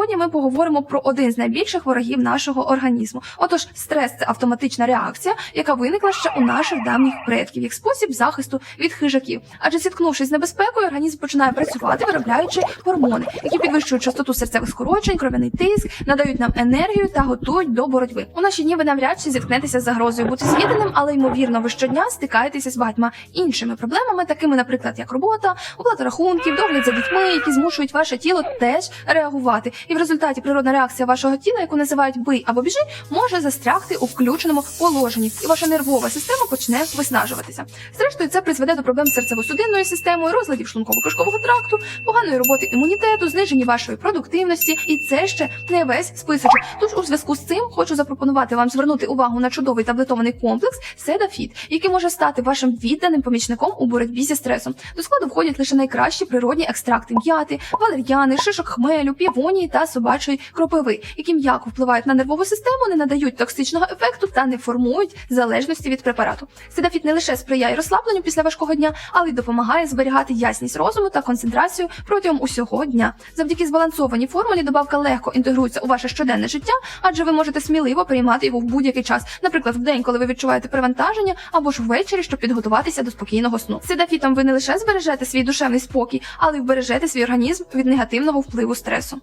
сьогодні ми поговоримо про один з найбільших ворогів нашого організму. Отож, стрес це автоматична реакція, яка виникла ще у наших давніх предків, як спосіб захисту від хижаків. Адже зіткнувшись з небезпекою, організм починає працювати, виробляючи гормони, які підвищують частоту серцевих скорочень, кров'яний тиск, надають нам енергію та готують до боротьби. У наші дні ви навряд чи зіткнетеся з загрозою бути з'їденим, але ймовірно, ви щодня стикаєтеся з багатьма іншими проблемами, такими, наприклад, як робота, оплата рахунків, догляд за дітьми, які змушують ваше тіло теж реагувати. І в результаті природна реакція вашого тіла, яку називають бий або біжи, може застрягти у включеному положенні, і ваша нервова система почне виснажуватися. Зрештою, це призведе до проблем з серцево-судинною системою, розладів шлунково-кишкового тракту, поганої роботи імунітету, зниження вашої продуктивності, і це ще не весь списочок. Тож у зв'язку з цим хочу запропонувати вам звернути увагу на чудовий таблетований комплекс Седафіт, який може стати вашим відданим помічником у боротьбі зі стресом. До складу входять лише найкращі природні екстракти м'яти, валер'яни, шишок хмелю, півонії та собачої кропиви, які м'яко впливають на нервову систему, не надають токсичного ефекту та не формують залежності від препарату. Седафіт не лише сприяє розслабленню після важкого дня, але й допомагає зберігати ясність розуму та концентрацію протягом усього дня. Завдяки збалансованій формулі добавка легко інтегрується у ваше щоденне життя, адже ви можете сміливо приймати його в будь-який час, наприклад, в день, коли ви відчуваєте перевантаження, або ж ввечері, щоб підготуватися до спокійного сну. Седафітом ви не лише збережете свій душевний спокій, але й вбережете свій організм від негативного впливу стресу.